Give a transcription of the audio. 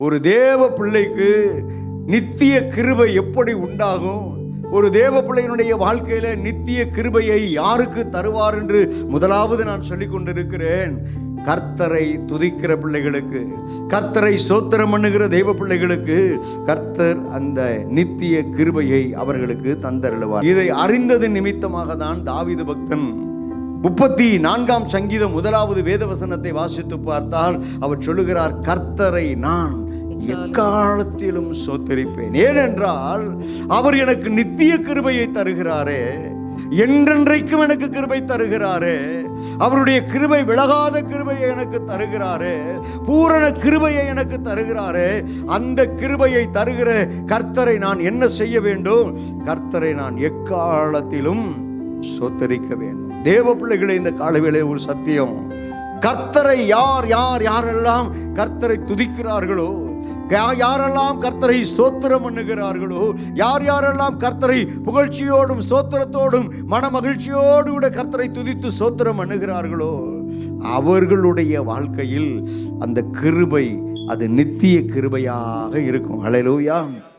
ஒரு தேவ பிள்ளைக்கு நித்திய கிருபை எப்படி உண்டாகும்? ஒரு தேவ பிள்ளையினுடைய வாழ்க்கையில நித்திய கிருபையை யாருக்கு தருவார் என்று முதலாவது நான் சொல்லிக் கொண்டிருக்கிறேன். கர்த்தரை துதிக்கிற பிள்ளைகளுக்கு கர்த்தரை சோத்திரம் பண்ணுகிற தெய்வ பிள்ளைகளுக்கு கர்த்தர் அந்த நித்திய கிருபையை அவர்களுக்கு தந்தருளுவார். இதை அறிந்தது நிமித்தமாக தான் தாவிது பக்தன் முப்பத்தி நான்காம் சங்கீதம் முதலாவது வேதவசனத்தை வாசித்து பார்த்தால் அவர் சொல்லுகிறார் கர்த்தரை நான் எக்காலத்திலும் சோத்தரிப்பேன். ஏனென்றால் அவர் எனக்கு நித்திய கிருபையை தருகிறாரே. என்றென்றைக்கும் எனக்கு கிருபை தருகிறாரே. அவருடைய கிருபை விலகாத கிருபையை எனக்கு தருகிறாரே. பூரண கிருபையை எனக்கு தருகிறாரே. அந்த கிருபையை தருகிற கர்த்தரை நான் என்ன செய்ய வேண்டும்? கர்த்தரை நான் எக்காலத்திலும் சோத்தரிக்க வேண்டும். தேவ பிள்ளைகளை இந்த காலவேளை ஒரு சத்தியம். கர்த்தரை யார் யார் யாரெல்லாம் கர்த்தரை துதிக்கிறார்களோ யாரெல்லாம் கர்த்தரை ஸ்தோத்திரம் பண்ணுகிறார்களோ யார் யாரெல்லாம் கர்த்தரை புகழ்ச்சியோடும் ஸ்தோத்திரத்தோடும் மன மகிழ்ச்சியோடு கூட கர்த்தரை துதித்து ஸ்தோத்திரம் பண்ணுகிறார்களோ அவர்களுடைய வாழ்க்கையில் அந்த கிருபை அது நித்திய கிருபையாக இருக்கும். அலையிலூயா